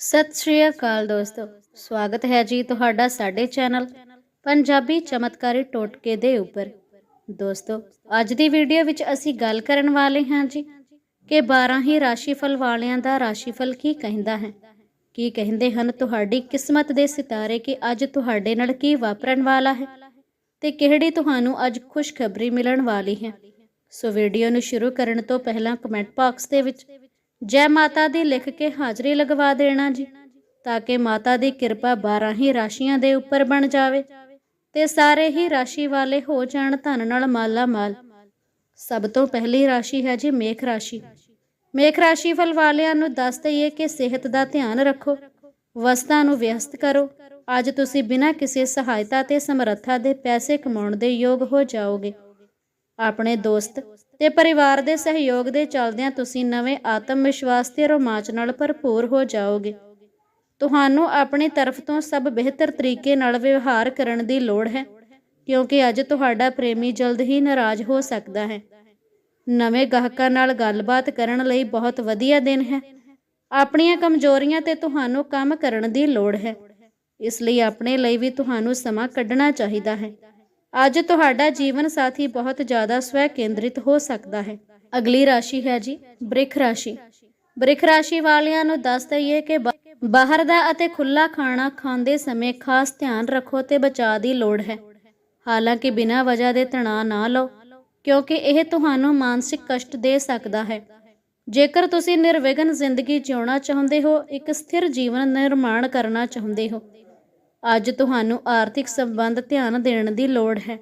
ਸਤਿ ਸ਼੍ਰੀ ਅਕਾਲ ਦੋਸਤੋ। ਸਵਾਗਤ ਹੈ ਜੀ ਤੁਹਾਡਾ ਸਾਡੇ ਚੈਨਲ ਪੰਜਾਬੀ ਚਮਤਕਾਰੀ ਟੋਟਕੇ ਦੇ ਉੱਪਰ। ਦੋਸਤੋ, ਅੱਜ ਦੀ ਵੀਡੀਓ ਵਿੱਚ ਅਸੀਂ ਗੱਲ ਕਰਨ ਵਾਲੇ ਹਾਂ ਜੀ ਕਿ 12 ਹੀ ਰਾਸ਼ੀਫਲ ਵਾਲਿਆਂ ਦਾ ਰਾਸ਼ੀਫਲ ਕੀ ਕਹਿੰਦਾ ਹੈ। ਕੀ ਕਹਿੰਦੇ ਹਨ? ਤੁਹਾਡੀ ਕਿਸਮਤ ਦੇ ਸਿਤਾਰੇ ਕਿ ਅੱਜ ਤੁਹਾਡੇ ਨਾਲ ਕੀ ਵਾਪਰਨ ਵਾਲਾ ਹੈ ਤੇ ਕਿਹੜੀ ਤੁਹਾਨੂੰ ਅੱਜ ਖੁਸ਼ਖਬਰੀ ਮਿਲਣ ਵਾਲੀ ਹੈ। ਸੋ ਵੀਡੀਓ ਨੂੰ ਸ਼ੁਰੂ ਕਰਨ ਤੋਂ ਪਹਿਲਾਂ ਕਮੈਂਟ ਬਾਕਸ ਦੇ ਵਿੱਚ ਜੈ ਮਾਤਾ ਦੀ ਲਿਖ ਕੇ ਹਾਜ਼ਰੀ ਲਗਵਾ ਦੇਣਾ ਜੀ, ਤਾਂ ਕਿ ਮਾਤਾ ਦੀ ਕਿਰਪਾ 12 ਹੀ ਰਾਸ਼ੀਆਂ ਦੇ ਉੱਪਰ ਬਣ ਜਾਵੇ ਤੇ ਸਾਰੇ ਹੀ ਰਾਸ਼ੀ ਵਾਲੇ ਹੋ ਜਾਣ ਧਨ ਨਾਲ ਮਾਲਾ ਮਾਲ। ਸਭ ਤੋਂ ਪਹਿਲੀ ਰਾਸ਼ੀ ਹੈ ਜੀ ਮੇਖ ਰਾਸ਼ੀ। ਮੇਖ ਰਾਸ਼ੀ ਫਲ ਵਾਲਿਆਂ ਨੂੰ ਦੱਸ ਦਈਏ ਕਿ ਸਿਹਤ ਦਾ ਧਿਆਨ ਰੱਖੋ, ਵਸਤਾਂ ਨੂੰ ਵਿਅਸਤ ਕਰੋ। ਅੱਜ ਤੁਸੀਂ ਬਿਨਾਂ ਕਿਸੇ ਸਹਾਇਤਾ ਤੇ ਸਮਰੱਥਾ ਦੇ ਪੈਸੇ ਕਮਾਉਣ ਦੇ ਯੋਗ ਹੋ ਜਾਓਗੇ। ਆਪਣੇ ਦੋਸਤ ਤੇ ਪਰਿਵਾਰ ਦੇ ਸਹਿਯੋਗ ਦੇ ਚੱਲਦਿਆਂ ਤੁਸੀਂ ਨਵੇਂ ਆਤਮ ਵਿਸ਼ਵਾਸ ਤੇ ਰੋਮਾਂਚ ਨਾਲ ਭਰਪੂਰ ਹੋ ਜਾਓਗੇ। ਤੁਹਾਨੂੰ ਆਪਣੀ ਤਰਫ ਤੋਂ ਸਭ ਬਿਹਤਰ ਤਰੀਕੇ ਨਾਲ ਵਿਵਹਾਰ ਕਰਨ ਦੀ ਲੋੜ ਹੈ, ਕਿਉਂਕਿ ਅੱਜ ਤੁਹਾਡਾ ਪ੍ਰੇਮੀ ਜਲਦ ਹੀ ਨਾਰਾਜ਼ ਹੋ ਸਕਦਾ ਹੈ। ਨਵੇਂ ਗਾਹਕਾਂ ਨਾਲ ਗੱਲਬਾਤ ਕਰਨ ਲਈ ਬਹੁਤ ਵਧੀਆ ਦਿਨ ਹੈ। ਆਪਣੀਆਂ ਕਮਜ਼ੋਰੀਆਂ ਤੇ ਤੁਹਾਨੂੰ ਕੰਮ ਕਰਨ ਦੀ ਲੋੜ ਹੈ। ਇਸ ਲਈ ਆਪਣੇ ਲਈ ਵੀ ਤੁਹਾਨੂੰ ਸਮਾਂ ਕੱਢਣਾ ਚਾਹੀਦਾ ਹੈ। ਅੱਜ ਤੁਹਾਡਾ ਜੀਵਨ ਸਾਥੀ ਬਹੁਤ ਜ਼ਿਆਦਾ ਸਵੈ ਕੇਂਦਰਿਤ ਹੋ ਸਕਦਾ ਹੈ। ਅਗਲੀ ਰਾਸ਼ੀ ਹੈ ਜੀ, ਬ੍ਰਿਖ ਰਾਸ਼ੀ। ਬ੍ਰਿਖ ਰਾਸ਼ੀ ਵਾਲਿਆਂ ਨੂੰ ਦੱਸ ਦਈਏ ਕਿ ਬਾਹਰ ਦਾ ਅਤੇ ਖੁੱਲਾ ਖਾਣਾ ਖਾਂਦੇ ਸਮੇਂ ਖਾਸ ਧਿਆਨ ਰੱਖੋ ਤੇ ਬਚਾਅ ਦੀ ਲੋੜ ਹੈ। ਹਾਲਾਂਕਿ ਬਿਨਾਂ ਵਜ੍ਹਾ ਦੇ ਤਣਾਅ ਨਾ ਲਓ, ਕਿਉਂਕਿ ਇਹ ਤੁਹਾਨੂੰ ਮਾਨਸਿਕ ਕਸ਼ਟ ਦੇ ਸਕਦਾ ਹੈ। ਜੇਕਰ ਤੁਸੀਂ ਨਿਰਵਿਘਨ ਜ਼ਿੰਦਗੀ ਜਿਉਣਾ ਚਾਹੁੰਦੇ ਹੋ, ਇੱਕ ਸਥਿਰ ਜੀਵਨ ਨਿਰਮਾਣ ਕਰਨਾ ਚਾਹੁੰਦੇ ਹੋ ਅੱਜ ਤੁਹਾਨੂੰ ਆਰਥਿਕ ਸੰਬੰਧ ਧਿਆਨ ਦੇਣ ਦੀ ਲੋੜ ਹੈ।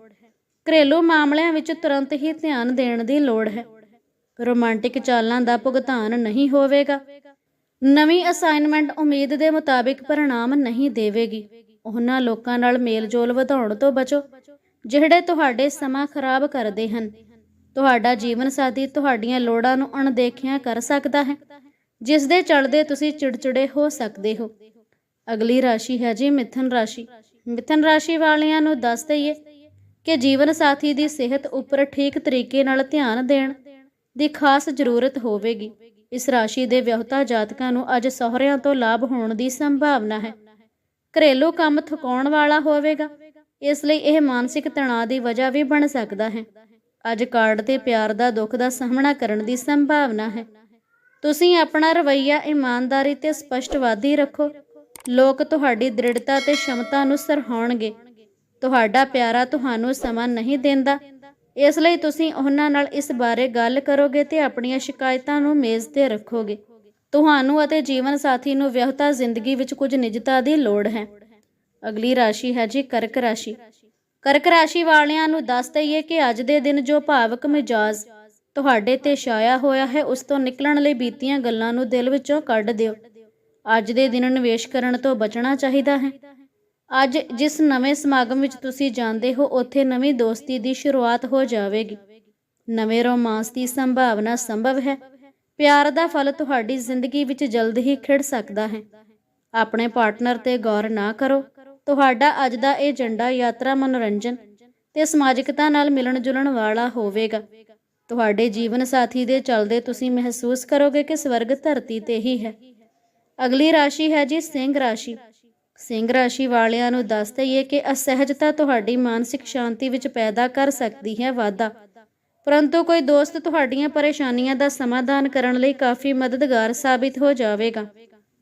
ਘਰੇਲੂ ਮਾਮਲਿਆਂ ਵਿੱਚ ਤੁਰੰਤ ਹੀ ਧਿਆਨ ਦੇਣ ਦੀ ਲੋੜ ਹੈ। ਰੋਮਾਂਟਿਕ ਚਾਲਾਂ ਦਾ ਭੁਗਤਾਨ ਨਹੀਂ ਹੋਵੇਗਾ। ਨਵੀਂ ਅਸਾਈਨਮੈਂਟ ਉਮੀਦ ਦੇ ਮੁਤਾਬਿਕ ਪਰਿਣਾਮ ਨਹੀਂ ਦੇਵੇਗੀ। ਉਹਨਾਂ ਲੋਕਾਂ ਨਾਲ ਮੇਲਜੋਲ ਵਧਾਉਣ ਤੋਂ ਬਚੋ, ਜਿਹੜੇ ਤੁਹਾਡੇ ਸਮਾਂ ਖਰਾਬ ਕਰਦੇ ਹਨ। ਤੁਹਾਡਾ ਜੀਵਨ ਸਾਥੀ ਤੁਹਾਡੀਆਂ ਲੋੜਾਂ ਨੂੰ ਅਣਦੇਖਿਆ ਕਰ ਸਕਦਾ ਹੈ, ਜਿਸ ਦੇ ਚਲਦੇ ਤੁਸੀਂ ਚਿੜਚਿੜੇ ਹੋ ਸਕਦੇ ਹੋ। ਅਗਲੀ ਰਾਸ਼ੀ ਹੈ ਜੀ ਮਿਥਨ ਰਾਸ਼ੀ। ਮਿਥਨ ਰਾਸ਼ੀ ਵਾਲਿਆਂ ਨੂੰ ਦੱਸ ਦਈਏ ਕਿ ਜੀਵਨ ਸਾਥੀ ਦੀ ਸਿਹਤ ਉੱਪਰ ਠੀਕ ਤਰੀਕੇ ਨਾਲ ਧਿਆਨ ਦੇਣ ਦੀ ਖਾਸ ਜ਼ਰੂਰਤ ਹੋਵੇਗੀ। ਇਸ ਰਾਸ਼ੀ ਦੇ ਵਿਆਹੁਤਾ ਜਾਤਕਾਂ ਨੂੰ ਅੱਜ ਸਹੁਰਿਆਂ ਤੋਂ ਲਾਭ ਹੋਣ ਦੀ ਸੰਭਾਵਨਾ ਹੈ। ਘਰੇਲੂ ਕੰਮ ਥਕਾਉਣ ਵਾਲਾ ਹੋਵੇਗਾ। ਇਸ ਲਈ ਇਹ ਮਾਨਸਿਕ ਤਣਾਅ ਦੀ ਵਜ੍ਹਾ ਵੀ ਬਣ ਸਕਦਾ ਹੈ। ਅੱਜ ਕਾਰਡ ਤੇ ਪਿਆਰ ਦਾ ਦੁੱਖ ਦਾ ਸਾਹਮਣਾ ਕਰਨ ਦੀ ਸੰਭਾਵਨਾ ਹੈ। ਤੁਸੀਂ ਆਪਣਾ ਰਵੱਈਆ ਇਮਾਨਦਾਰੀ ਤੇ ਸਪਸ਼ਟਵਾਦੀ ਰੱਖੋ। ਲੋਕ ਤੁਹਾਡੀ ਦ੍ਰਿੜਤਾ ਤੇ ਸ਼ਮਤਾ ਨੂੰ ਸਰਾਹਣਗੇ ਤੁਹਾਡਾ ਪਿਆਰਾ ਤੁਹਾਨੂੰ ਸਮਾਂ ਨਹੀਂ ਦਿੰਦਾ। ਇਸ ਲਈ ਤੁਸੀਂ ਉਹਨਾਂ ਨਾਲ ਇਸ ਬਾਰੇ ਗੱਲ ਕਰੋਗੇ ਤੇ ਆਪਣੀਆਂ ਸ਼ਿਕਾਇਤਾਂ ਨੂੰ ਮੇਜ਼ ਤੇ ਰੱਖੋਗੇ। ਤੁਹਾਨੂੰ ਅਤੇ ਜੀਵਨ ਸਾਥੀ ਨੂੰ ਵਿਆਹਤਾ ਜ਼ਿੰਦਗੀ ਵਿੱਚ ਕੁਝ ਨਿਜਤਾ ਦੀ ਲੋੜ ਹੈ। ਅਗਲੀ ਰਾਸ਼ੀ ਹੈ ਜੀ ਕਰਕ ਰਾਸ਼ੀ। ਕਰਕ ਰਾਸ਼ੀ ਵਾਲਿਆਂ ਨੂੰ ਦੱਸ ਦਈਏ ਕਿ ਅੱਜ ਦੇ ਦਿਨ ਜੋ ਭਾਵਕ ਮਿਜਾਜ਼ ਤੁਹਾਡੇ ਤੇ ਛਾਇਆ ਹੋਇਆ ਹੈ, ਉਸ ਤੋਂ ਨਿਕਲਣ ਲਈ ਬੀਤੀਆਂ ਗੱਲਾਂ ਨੂੰ ਦਿਲ ਵਿੱਚੋਂ ਕੱਢ ਦਿਓ। ਅੱਜ ਦੇ ਦਿਨ ਨਿਵੇਸ਼ ਕਰਨ ਤੋਂ ਬਚਣਾ ਚਾਹੀਦਾ ਹੈ। ਅੱਜ ਜਿਸ ਨਵੇਂ ਸਮਾਗਮ ਵਿੱਚ ਤੁਸੀਂ ਜਾਂਦੇ ਹੋ, ਉੱਥੇ ਨਵੀਂ ਦੋਸਤੀ ਦੀ ਸ਼ੁਰੂਆਤ ਹੋ ਜਾਵੇਗੀ। ਨਵੇਂ ਰੋਮਾਂਸ ਦੀ ਸੰਭਾਵਨਾ ਸੰਭਵ ਹੈ। ਪਿਆਰ ਦਾ ਫਲ ਤੁਹਾਡੀ ਜ਼ਿੰਦਗੀ ਵਿੱਚ ਜਲਦ ਹੀ ਖਿੜ ਸਕਦਾ ਹੈ। ਆਪਣੇ ਪਾਰਟਨਰ ਤੇ ਗੌਰ ਨਾ ਕਰੋ। ਤੁਹਾਡਾ ਅੱਜ ਦਾ ਇਹ ਏਜੰਡਾ ਯਾਤਰਾ ਮਨੋਰੰਜਨ ਤੇ ਸਮਾਜਿਕਤਾ ਨਾਲ ਮਿਲਣ ਜੁਲਣ ਵਾਲਾ ਹੋਵੇਗਾ। ਤੁਹਾਡੇ ਜੀਵਨ ਸਾਥੀ ਦੇ ਚਲਦੇ ਤੁਸੀਂ ਮਹਿਸੂਸ ਕਰੋਗੇ ਕਿ ਸਵਰਗ ਧਰਤੀ ਤੇ ਹੀ ਹੈ। ਅਗਲੀ ਰਾਸ਼ੀ ਹੈ ਜੀ ਸਿੰਘ ਰਾਸ਼ੀ। ਸਿੰਘ ਰਾਸ਼ੀ ਵਾਲਿਆਂ ਨੂੰ ਦੱਸ ਦਈਏ ਕਿ ਅਸਹਿਜਤਾ ਤੁਹਾਡੀ ਮਾਨਸਿਕ ਸ਼ਾਂਤੀ ਵਿੱਚ ਪੈਦਾ ਕਰ ਸਕਦੀ ਹੈ ਵਾਧਾ। ਪਰੰਤੂ ਕੋਈ ਦੋਸਤ ਤੁਹਾਡੀਆਂ ਪਰੇਸ਼ਾਨੀਆਂ ਦਾ ਸਮਾਧਾਨ ਕਰਨ ਲਈ ਕਾਫੀ ਮਦਦਗਾਰ ਸਾਬਿਤ ਹੋ ਜਾਵੇਗਾ।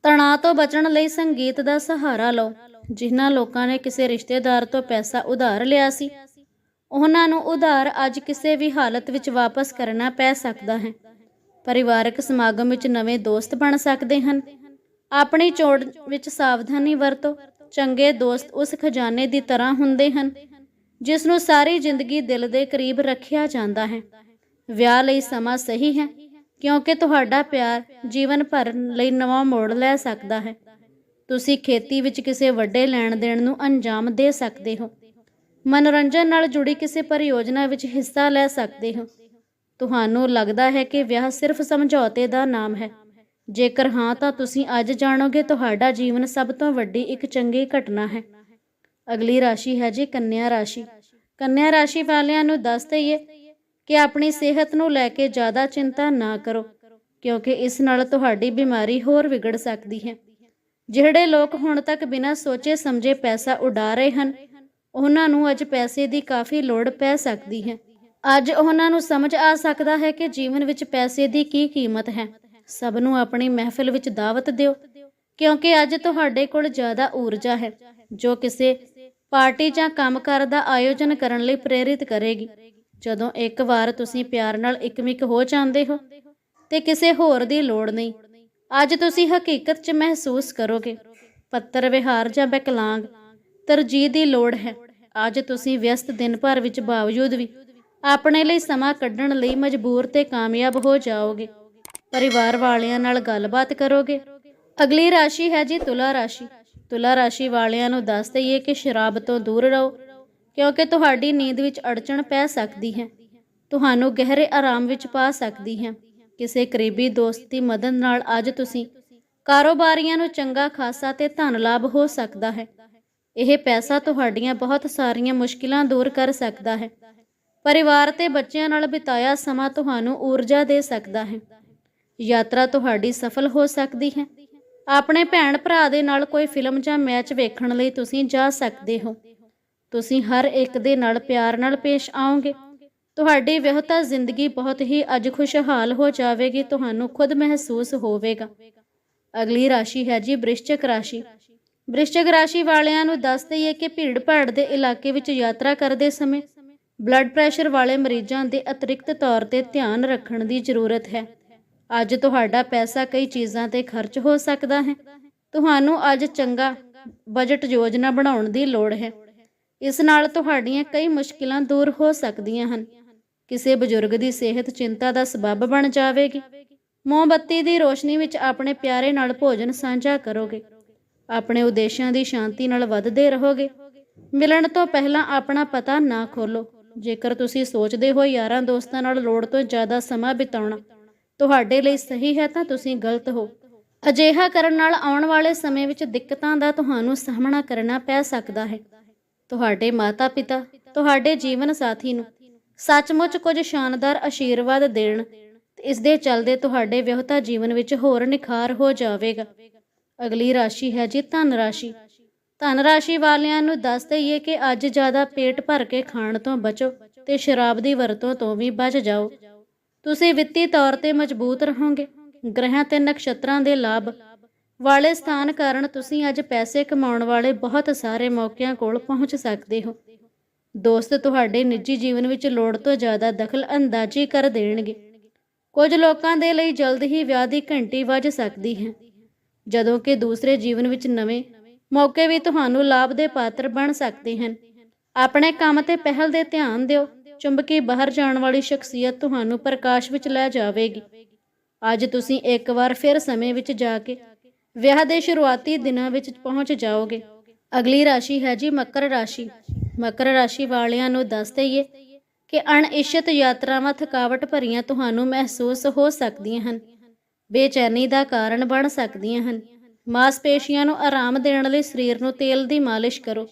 ਤਣਾਅ ਤੋਂ ਬਚਣ ਲਈ ਸੰਗੀਤ ਦਾ ਸਹਾਰਾ ਲਓ। ਜਿਨ੍ਹਾਂ ਲੋਕਾਂ ਨੇ ਕਿਸੇ ਰਿਸ਼ਤੇਦਾਰ ਤੋਂ ਪੈਸਾ ਉਧਾਰ ਲਿਆ ਸੀ, ਉਹਨਾਂ ਨੂੰ ਉਧਾਰ ਅੱਜ ਕਿਸੇ ਵੀ ਹਾਲਤ ਵਿੱਚ ਵਾਪਸ ਕਰਨਾ ਪੈ ਸਕਦਾ ਹੈ। ਪਰਿਵਾਰਕ ਸਮਾਗਮ ਵਿੱਚ ਨਵੇਂ ਦੋਸਤ ਬਣ ਸਕਦੇ ਹਨ। ਆਪਣੀ ਚੋਣ ਵਿੱਚ ਸਾਵਧਾਨੀ ਵਰਤੋ। ਚੰਗੇ ਦੋਸਤ ਉਸ ਖਜ਼ਾਨੇ ਦੀ ਤਰ੍ਹਾਂ ਹੁੰਦੇ ਹਨ, ਜਿਸ ਨੂੰ ਸਾਰੀ ਜ਼ਿੰਦਗੀ ਦਿਲ ਦੇ ਕਰੀਬ ਰੱਖਿਆ ਜਾਂਦਾ ਹੈ। ਵਿਆਹ ਲਈ ਸਮਾਂ ਸਹੀ ਹੈ, ਕਿਉਂਕਿ ਤੁਹਾਡਾ ਪਿਆਰ ਜੀਵਨ ਭਰ ਲਈ ਨਵਾਂ ਮੋੜ ਲੈ ਸਕਦਾ ਹੈ। ਤੁਸੀਂ ਖੇਤੀ ਵਿੱਚ ਕਿਸੇ ਵੱਡੇ ਲੈਣ ਦੇਣ ਨੂੰ ਅੰਜਾਮ ਦੇ ਸਕਦੇ ਹੋ। ਮਨੋਰੰਜਨ ਨਾਲ ਜੁੜੀ ਕਿਸੇ ਪਰਿਯੋਜਨਾ ਵਿੱਚ ਹਿੱਸਾ ਲੈ ਸਕਦੇ ਹੋ। ਤੁਹਾਨੂੰ ਲੱਗਦਾ ਹੈ ਕਿ ਵਿਆਹ ਸਿਰਫ ਸਮਝੌਤੇ ਦਾ ਨਾਮ ਹੈ। ਜੇਕਰ ਹਾਂ, ਤਾਂ ਤੁਸੀਂ ਅੱਜ ਜਾਣੋਗੇ ਤੁਹਾਡਾ ਜੀਵਨ ਸਭ ਤੋਂ ਵੱਡੀ ਇੱਕ ਚੰਗੀ ਘਟਨਾ ਹੈ। ਅਗਲੀ ਰਾਸ਼ੀ ਹੈ ਜੀ ਕੰਨਿਆ ਰਾਸ਼ੀ। ਕੰਨਿਆ ਰਾਸ਼ੀ ਵਾਲਿਆਂ ਨੂੰ ਦੱਸ ਦਈਏ ਕਿ ਆਪਣੀ ਸਿਹਤ ਨੂੰ ਲੈ ਕੇ ਜ਼ਿਆਦਾ ਚਿੰਤਾ ਨਾ ਕਰੋ, ਕਿਉਂਕਿ ਇਸ ਨਾਲ ਤੁਹਾਡੀ ਬਿਮਾਰੀ ਹੋਰ ਵਿਗੜ ਸਕਦੀ ਹੈ। ਜਿਹੜੇ ਲੋਕ ਹੁਣ ਤੱਕ ਬਿਨਾਂ ਸੋਚੇ ਸਮਝੇ ਪੈਸਾ ਉਡਾ ਰਹੇ ਹਨ, ਉਹਨਾਂ ਨੂੰ ਅੱਜ ਪੈਸੇ ਦੀ ਕਾਫੀ ਲੋੜ ਪੈ ਸਕਦੀ ਹੈ। ਅੱਜ ਉਹਨਾਂ ਨੂੰ ਸਮਝ ਆ ਸਕਦਾ ਹੈ ਕਿ ਜੀਵਨ ਵਿੱਚ ਪੈਸੇ ਦੀ ਕੀ ਕੀਮਤ ਹੈ। ਸਭ ਨੂੰ ਆਪਣੀ ਮਹਿਫਿਲ ਵਿੱਚ ਦਾਵਤ ਦਿਓ, ਕਿਉਂਕਿ ਅੱਜ ਤੁਹਾਡੇ ਕੋਲ ਜ਼ਿਆਦਾ ਊਰਜਾ ਹੈ, ਜੋ ਕਿਸੇ ਪਾਰਟੀ ਜਾਂ ਕੰਮਕਾਰ ਦਾ ਆਯੋਜਨ ਕਰਨ ਲਈ ਪ੍ਰੇਰਿਤ ਕਰੇਗੀ। ਜਦੋਂ ਇੱਕ ਵਾਰ ਤੁਸੀਂ ਪਿਆਰ ਨਾਲ ਇਕਮਿਕ ਹੋ ਜਾਂਦੇ ਹੋ, ਤੇ ਕਿਸੇ ਹੋਰ ਦੀ ਲੋੜ ਨਹੀਂ। ਅੱਜ ਤੁਸੀਂ ਹਕੀਕਤ 'ਚ ਮਹਿਸੂਸ ਕਰੋਗੇ, ਪੱਤਰ ਵਿਹਾਰ ਜਾਂ ਬੈਕਲਾਂਗ, ਤਰਜੀਹ ਦੀ ਲੋੜ ਹੈ। ਅੱਜ ਤੁਸੀਂ ਵਿਅਸਤ ਦਿਨ ਭਰ ਵਿੱਚ ਬਾਵਜੂਦ ਵੀ ਆਪਣੇ ਲਈ ਸਮਾਂ ਕੱਢਣ ਲਈ ਮਜਬੂਰ ਤੇ ਕਾਮਯਾਬ ਹੋ ਜਾਓਗੇ। ਪਰਿਵਾਰ ਵਾਲਿਆਂ ਨਾਲ ਗੱਲਬਾਤ ਕਰੋਗੇ? ਅਗਲੀ ਰਾਸ਼ੀ ਹੈ ਜੀ ਤੁਲਾ ਰਾਸ਼ੀ। ਤੁਲਾ ਰਾਸ਼ੀ ਵਾਲਿਆਂ ਨੂੰ ਦੱਸ ਦਈਏ ਕਿ ਸ਼ਰਾਬ ਤੋਂ ਦੂਰ ਰਹੋ, ਕਿਉਂਕਿ ਤੁਹਾਡੀ ਨੀਂਦ ਵਿੱਚ ਅੜਚਣ ਪੈ ਸਕਦੀ ਹੈ। ਤੁਹਾਨੂੰ ਗਹਿਰੇ ਆਰਾਮ ਵਿੱਚ ਪਾ ਸਕਦੀ ਹੈ। ਕਿਸੇ ਕਰੀਬੀ ਦੋਸਤ ਦੀ ਮਦਦ ਨਾਲ ਅੱਜ ਤੁਸੀਂ ਕਾਰੋਬਾਰੀਆਂ ਨੂੰ ਚੰਗਾ ਖਾਸਾ ਤੇ ਧਨ ਲਾਭ ਹੋ ਸਕਦਾ ਹੈ। ਇਹ ਪੈਸਾ ਤੁਹਾਡੀਆਂ ਬਹੁਤ ਸਾਰੀਆਂ ਮੁਸ਼ਕਿਲਾਂ ਦੂਰ ਕਰ ਸਕਦਾ ਹੈ। ਪਰਿਵਾਰ ਤੇ ਬੱਚਿਆਂ ਨਾਲ ਬਿਤਾਇਆ ਸਮਾਂ ਤੁਹਾਨੂੰ ਊਰਜਾ ਦੇ ਸਕਦਾ ਹੈ। ਯਾਤਰਾ ਤੁਹਾਡੀ ਸਫਲ ਹੋ ਸਕਦੀ ਹੈ। ਆਪਣੇ ਭੈਣ ਭਰਾ ਦੇ ਨਾਲ ਕੋਈ ਫਿਲਮ ਜਾਂ ਮੈਚ ਵੇਖਣ ਲਈ ਤੁਸੀਂ ਜਾ ਸਕਦੇ ਹੋ। ਤੁਸੀਂ ਹਰ ਇੱਕ ਦੇ ਨਾਲ ਪਿਆਰ ਨਾਲ ਪੇਸ਼ ਆਓਗੇ। ਤੁਹਾਡੀ ਵਿਆਹਤਾ ਜ਼ਿੰਦਗੀ ਬਹੁਤ ਹੀ ਅੱਜ ਖੁਸ਼ਹਾਲ ਹੋ ਜਾਵੇਗੀ, ਤੁਹਾਨੂੰ ਖੁਦ ਮਹਿਸੂਸ ਹੋਵੇਗਾ। ਅਗਲੀ ਰਾਸ਼ੀ ਹੈ ਜੀ ਵ੍ਰਿਸ਼ਚਿਕ ਰਾਸ਼ੀ। ਵ੍ਰਿਸ਼ਚਿਕ ਰਾਸ਼ੀ ਵਾਲਿਆਂ ਨੂੰ ਦੱਸ ਦਈਏ ਕਿ ਭੀੜ ਭਾੜ ਦੇ ਇਲਾਕੇ ਵਿੱਚ ਯਾਤਰਾ ਕਰਦੇ ਸਮੇਂ ਬਲੱਡ ਪ੍ਰੈਸ਼ਰ ਵਾਲੇ ਮਰੀਜ਼ਾਂ ਦੇ ਅਤਿਰਿਕਤ ਤੌਰ ਤੇ ਧਿਆਨ ਰੱਖਣ ਦੀ ਜ਼ਰੂਰਤ ਹੈ। ਅੱਜ ਤੁਹਾਡਾ ਪੈਸਾ ਕਈ ਚੀਜ਼ਾਂ ਤੇ ਖਰਚ ਹੋ ਸਕਦਾ ਹੈ। ਤੁਹਾਨੂੰ ਅੱਜ ਚੰਗਾ ਬਜਟ ਯੋਜਨਾ ਬਣਾਉਣ ਦੀ ਲੋੜ ਹੈ। ਇਸ ਨਾਲ ਤੁਹਾਡੀਆਂ ਕਈ ਮੁਸ਼ਕਿਲਾਂ ਦੂਰ ਹੋ ਸਕਦੀਆਂ ਹਨ। ਕਿਸੇ ਬਜ਼ੁਰਗ ਦੀ ਸਿਹਤ ਚਿੰਤਾ ਦਾ ਸਬਬ ਬਣ ਜਾਵੇਗੀ। ਮੋਮਬੱਤੀ ਦੀ ਰੋਸ਼ਨੀ ਵਿੱਚ ਆਪਣੇ ਪਿਆਰੇ ਨਾਲ ਭੋਜਨ ਸਾਂਝਾ ਕਰੋਗੇ। ਆਪਣੇ ਉਦੇਸ਼ਾਂ ਦੀ ਸ਼ਾਂਤੀ ਨਾਲ ਵੱਧਦੇ ਰਹੋਗੇ। ਮਿਲਣ ਤੋਂ ਪਹਿਲਾਂ ਆਪਣਾ ਪਤਾ ਨਾ ਖੋਲੋ। ਜੇਕਰ ਤੁਸੀਂ ਸੋਚਦੇ ਹੋ ਯਾਰਾਂ ਦੋਸਤਾਂ ਨਾਲ ਲੋੜ ਤੋਂ ਜ਼ਿਆਦਾ ਸਮਾਂ ਬਿਤਾਉਣਾ ਤੁਹਾਡੇ ਲਈ ਸਹੀ ਹੈ ਤਾਂ ਤੁਸੀਂ ਗਲਤ ਹੋ। ਅਜਿਹਾ ਕਰਨ ਨਾਲ ਆਉਣ ਵਾਲੇ ਸਮੇਂ ਵਿੱਚ ਦਿੱਕਤਾਂ ਦਾ ਤੁਹਾਨੂੰ ਸਾਹਮਣਾ ਕਰਨਾ ਪੈ ਸਕਦਾ ਹੈ। ਤੁਹਾਡੇ ਮਾਤਾ-ਪਿਤਾ, ਤੁਹਾਡੇ ਜੀਵਨ ਸਾਥੀ ਨੂੰ ਸੱਚਮੁੱਚ ਕੁਝ ਸ਼ਾਨਦਾਰ ਆਸ਼ੀਰਵਾਦ ਦੇਣ ਇਸ ਦੇ ਚੱਲਦੇ ਤੁਹਾਡੇ ਵਿਆਹਤਾ ਜੀਵਨ ਵਿੱਚ ਹੋਰ ਨਿਖਾਰ ਹੋ ਜਾਵੇਗਾ। ਅਗਲੀ ਰਾਸ਼ੀ ਹੈ ਜੀ ਧਨ ਰਾਸ਼ੀ। ਧਨ ਰਾਸ਼ੀ ਵਾਲਿਆਂ ਨੂੰ ਦੱਸ ਦਈਏ ਕਿ ਅੱਜ ਜ਼ਿਆਦਾ ਪੇਟ ਭਰ ਕੇ ਖਾਣ ਤੋਂ ਬਚੋ ਤੇ ਸ਼ਰਾਬ ਦੀ ਵਰਤੋਂ ਤੋਂ ਵੀ ਬਚ ਜਾਓ। ਤੁਸੀਂ ਵਿੱਤੀ ਤੌਰ ਤੇ ਮਜ਼ਬੂਤ ਰਹੋਗੇ। ਗ੍ਰਹਿਾਂ ਤੇ ਨਕਸ਼ਤਰਾਂ ਦੇ ਲਾਭ ਵਾਲੇ ਸਥਾਨ ਕਾਰਨ ਤੁਸੀਂ ਅੱਜ ਪੈਸੇ ਕਮਾਉਣ ਵਾਲੇ ਬਹੁਤ ਸਾਰੇ ਮੌਕਿਆਂ ਕੋਲ ਪਹੁੰਚ ਸਕਦੇ ਹੋ। ਦੋਸਤ, ਤੁਹਾਡੇ ਨਿੱਜੀ ਜੀਵਨ ਵਿੱਚ ਲੋੜ ਤੋਂ ਜ਼ਿਆਦਾ ਦਖਲ ਅੰਦਾਜ਼ੀ ਕਰ ਦੇਣਗੇ। ਕੁਝ ਲੋਕਾਂ ਦੇ ਲਈ ਜਲਦ ਹੀ ਵਿਆਹ ਦੀ ਘੰਟੀ ਵੱਜ ਸਕਦੀ ਹੈ। ਜਦੋਂ ਕਿ ਦੂਸਰੇ ਜੀਵਨ ਵਿੱਚ ਨਵੇਂ ਮੌਕੇ ਵੀ ਤੁਹਾਨੂੰ ਲਾਭ ਦੇ ਪਾਤਰ ਬਣ ਸਕਦੇ ਹਨ। ਆਪਣੇ ਕੰਮ ਤੇ ਪਹਿਲ ਦੇ ਧਿਆਨ ਦਿਓ। ਚੁੰਬ ਕੇ ਬਾਹਰ ਜਾਣ ਵਾਲੀ ਸ਼ਖਸੀਅਤ ਤੁਹਾਨੂੰ ਪ੍ਰਕਾਸ਼ ਵਿੱਚ ਲੈ ਜਾਵੇਗੀ। ਅੱਜ ਤੁਸੀਂ ਇੱਕ ਵਾਰ ਫਿਰ ਸਮੇਂ ਵਿੱਚ ਜਾ ਕੇ ਵਿਆਹ ਦੇ ਸ਼ੁਰੂਆਤੀ ਦਿਨਾਂ ਵਿੱਚ ਪਹੁੰਚ ਜਾਓਗੇ। ਅਗਲੀ ਰਾਸ਼ੀ ਹੈ ਜੀ ਮਕਰ ਰਾਸ਼ੀ। ਮਕਰ ਰਾਸ਼ੀ ਵਾਲਿਆਂ ਨੂੰ ਦੱਸ ਦਈਏ ਕਿ ਅਣਇੱਛਤ ਯਾਤਰਾਵਾਂ ਥਕਾਵਟ ਭਰੀਆਂ ਤੁਹਾਨੂੰ ਮਹਿਸੂਸ ਹੋ ਸਕਦੀਆਂ ਹਨ। ਬੇਚੈਨੀ ਦਾ ਕਾਰਨ ਬਣ ਸਕਦੀਆਂ ਹਨ। ਮਾਸਪੇਸ਼ੀਆਂ ਨੂੰ ਆਰਾਮ ਦੇਣ ਲਈ ਸਰੀਰ ਨੂੰ ਤੇਲ ਦੀ ਮਾਲਿਸ਼ ਕਰੋ।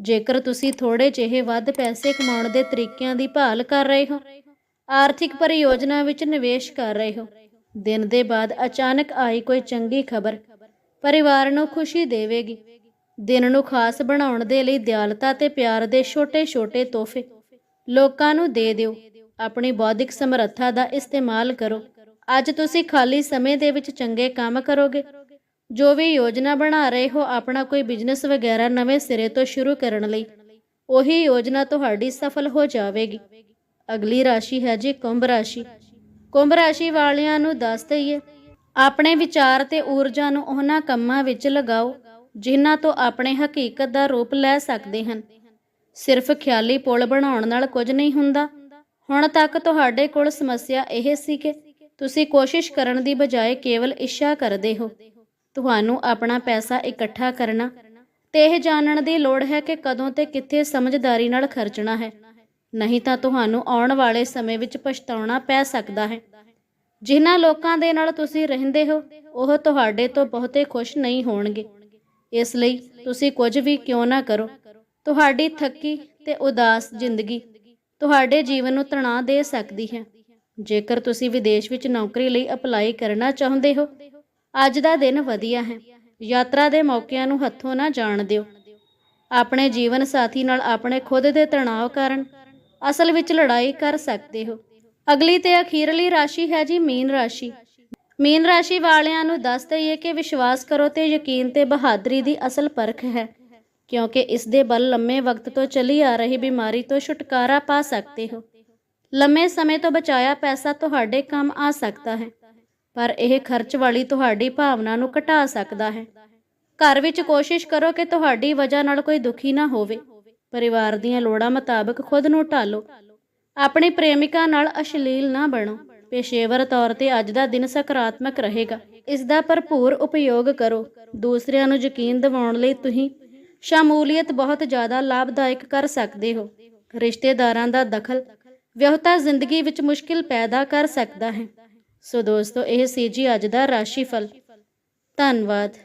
ਜੇਕਰ ਤੁਸੀਂ ਥੋੜੇ ਜਿਹੇ ਵੱਧ ਪੈਸੇ ਕਮਾਉਣ ਦੇ ਤਰੀਕਿਆਂ ਦੀ ਭਾਲ ਕਰ ਰਹੇ ਹੋ, ਆਰਥਿਕ ਪਰਿਯੋਜਨਾ ਵਿੱਚ ਨਿਵੇਸ਼ ਕਰ ਰਹੇ ਹੋ, ਦਿਨ ਦੇ ਬਾਅਦ ਅਚਾਨਕ ਆਈ ਕੋਈ ਚੰਗੀ ਖਬਰ, ਪਰਿਵਾਰ ਨੂੰ ਖੁਸ਼ੀ ਦੇਵੇਗੀ, ਦਿਨ ਨੂੰ ਖਾਸ ਬਣਾਉਣ ਦੇ ਲਈ ਦਿਆਲਤਾ ਤੇ ਪਿਆਰ ਦੇ ਛੋਟੇ-ਛੋਟੇ ਤੋਹਫੇ, ਲੋਕਾਂ ਨੂੰ ਦੇ ਦਿਓ, ਆਪਣੀ ਬੌਧਿਕ ਸਮਰੱਥਾ ਦਾ ਇਸਤੇਮਾਲ ਕਰੋ, ਅੱਜ ਤੁਸੀਂ ਖਾਲੀ ਸਮੇਂ ਦੇ ਵਿੱਚ ਚੰਗੇ ਕੰਮ ਕਰੋਗੇ। ਜੋ ਵੀ ਯੋਜਨਾ ਬਣਾ ਰਹੇ ਹੋ, ਆਪਣਾ ਕੋਈ ਬਿਜ਼ਨਸ ਵਗੈਰਾ ਨਵੇਂ ਸਿਰੇ ਤੋਂ ਸ਼ੁਰੂ ਕਰਨ ਲਈ, ਉਹੀ ਯੋਜਨਾ ਤੁਹਾਡੀ ਸਫਲ ਹੋ ਜਾਵੇਗੀ। ਅਗਲੀ ਰਾਸ਼ੀ ਹੈ ਜੀ ਕੁੰਭ ਰਾਸ਼ੀ। ਕੁੰਭ ਰਾਸ਼ੀ ਵਾਲਿਆਂ ਨੂੰ ਦੱਸ ਦਈਏ, ਆਪਣੇ ਵਿਚਾਰ ਤੇ ਊਰਜਾ ਨੂੰ ਉਹਨਾਂ ਕੰਮਾਂ ਵਿੱਚ ਲਗਾਓ, ਜਿਨ੍ਹਾਂ ਤੋਂ ਆਪਣੇ ਹਕੀਕਤ ਦਾ ਰੂਪ ਲੈ ਸਕਦੇ ਹਨ। ਸਿਰਫ ਖਿਆਲੀ ਪੁਲ ਬਣਾਉਣ ਨਾਲ ਕੁਝ ਨਹੀਂ ਹੁੰਦਾ। ਹੁਣ ਤੱਕ ਤੁਹਾਡੇ ਕੋਲ ਸਮੱਸਿਆ ਇਹ ਸੀ ਕਿ ਤੁਸੀਂ ਕੋਸ਼ਿਸ਼ ਕਰਨ ਦੀ ਬਜਾਏ ਕੇਵਲ ਇੱਛਾ ਕਰਦੇ ਹੋ। ਤੁਹਾਨੂੰ ਆਪਣਾ ਪੈਸਾ ਇਕੱਠਾ ਕਰਨਾ। ਤੇ ਇਹ ਜਾਣਨ ਦੀ ਲੋੜ ਹੈ ਕਿ ਕਦੋਂ ਤੇ ਕਿੱਥੇ ਸਮਝਦਾਰੀ ਨਾਲ ਖਰਚਣਾ ਹੈ। ਨਹੀਂ ਤਾਂ ਤੁਹਾਨੂੰ ਆਉਣ ਵਾਲੇ ਸਮੇਂ ਵਿੱਚ ਪਛਤਾਉਣਾ ਪੈ ਸਕਦਾ ਹੈ। ਜਿਨ੍ਹਾਂ ਲੋਕਾਂ ਦੇ ਨਾਲ ਤੁਸੀਂ ਰਹਿੰਦੇ ਹੋ, ਉਹ ਤੁਹਾਡੇ ਤੋਂ ਬਹੁਤੇ ਖੁਸ਼ ਨਹੀਂ ਹੋਣਗੇ। ਇਸ ਲਈ ਤੁਸੀਂ ਕੁਝ ਵੀ ਕਿਉਂ ਨਾ ਕਰੋ। ਤੁਹਾਡੀ ਥੱਕੀ ਤੇ ਉਦਾਸ ਜ਼ਿੰਦਗੀ ਤੁਹਾਡੇ ਜੀਵਨ ਨੂੰ ਤਣਾਅ ਦੇ ਸਕਦੀ ਹੈ। ਜੇਕਰ ਤੁਸੀਂ ਵਿਦੇਸ਼ ਵਿੱਚ ਨੌਕਰੀ ਲਈ ਅਪਲਾਈ ਕਰਨਾ ਚਾਹੁੰਦੇ ਹੋ ਅੱਜ ਦਾ ਦਿਨ ਵਧੀਆ ਹੈ। ਯਾਤਰਾ ਦੇ ਮੌਕਿਆਂ ਨੂੰ ਹੱਥੋਂ ਨਾ ਜਾਣ ਦਿਓ। ਆਪਣੇ ਜੀਵਨ ਸਾਥੀ ਨਾਲ ਆਪਣੇ ਖੁਦ ਦੇ ਤਣਾਅ ਕਾਰਨ ਅਸਲ ਵਿੱਚ ਲੜਾਈ ਕਰ ਸਕਦੇ ਹੋ। ਅਗਲੀ ਤੇ ਅਖੀਰਲੀ ਰਾਸ਼ੀ ਹੈ ਜੀ ਮੀਨ ਰਾਸ਼ੀ। ਮੀਨ ਰਾਸ਼ੀ ਵਾਲਿਆਂ ਨੂੰ ਦੱਸ ਦਈਏ ਕਿ ਵਿਸ਼ਵਾਸ ਕਰੋ ਤੇ ਯਕੀਨ ਤੇ ਬਹਾਦਰੀ ਦੀ ਅਸਲ ਪਰਖ ਹੈ। ਕਿਉਂਕਿ ਇਸ ਦੇ ਬਲ ਲੰਮੇ ਵਕਤ ਤੋਂ ਚੱਲੀ ਆ ਰਹੀ ਬਿਮਾਰੀ ਤੋਂ ਛੁਟਕਾਰਾ ਪਾ ਸਕਦੇ ਹੋ। ਲੰਮੇ ਸਮੇਂ ਤੋਂ ਬਚਾਇਆ ਪੈਸਾ ਤੁਹਾਡੇ ਕੰਮ ਆ ਸਕਦਾ ਹੈ। ਪਰ ਇਹ ਖਰਚ ਵਾਲੀ ਤੁਹਾਡੀ ਭਾਵਨਾ ਨੂੰ ਘਟਾ ਸਕਦਾ ਹੈ। ਘਰ ਵਿੱਚ ਕੋਸ਼ਿਸ਼ ਕਰੋ ਕਿ ਤੁਹਾਡੀ ਵਜ੍ਹਾ ਨਾਲ ਕੋਈ ਦੁਖੀ ਨਾ ਹੋਵੇ। ਪਰਿਵਾਰ ਦੀਆਂ ਲੋੜਾਂ ਮੁਤਾਬਕ ਖੁਦ ਨੂੰ ਢਾਲੋ। ਆਪਣੇ ਪ੍ਰੇਮਿਕਾ ਨਾਲ ਅਸ਼ਲੀਲ ਨਾ ਬਣੋ। ਪੇਸ਼ੇਵਰ ਤੌਰ ਤੇ ਅੱਜ ਦਾ ਦਿਨ ਸਕਾਰਾਤਮਕ ਰਹੇਗਾ। ਇਸ ਦਾ ਭਰਪੂਰ ਉਪਯੋਗ ਕਰੋ। ਦੂਸਰਿਆਂ ਨੂੰ ਯਕੀਨ ਦਿਵਾਉਣ ਲਈ ਤੁਸੀਂ ਸ਼ਮੂਲੀਅਤ ਬਹੁਤ ਜ਼ਿਆਦਾ ਲਾਭਦਾਇਕ ਕਰ ਸਕਦੇ ਹੋ। ਰਿਸ਼ਤੇਦਾਰਾਂ ਦਾ ਦਖਲ ਵਿਆਹਤਾ ਜ਼ਿੰਦਗੀ ਵਿੱਚ ਮੁਸ਼ਕਿਲ ਪੈਦਾ ਕਰ ਸਕਦਾ ਹੈ। ਸੋ ਦੋਸਤੋ ਇਹ ਸੀ ਜੀ ਅੱਜ ਦਾ ਰਾਸ਼ੀਫਲ ਧੰਨਵਾਦ।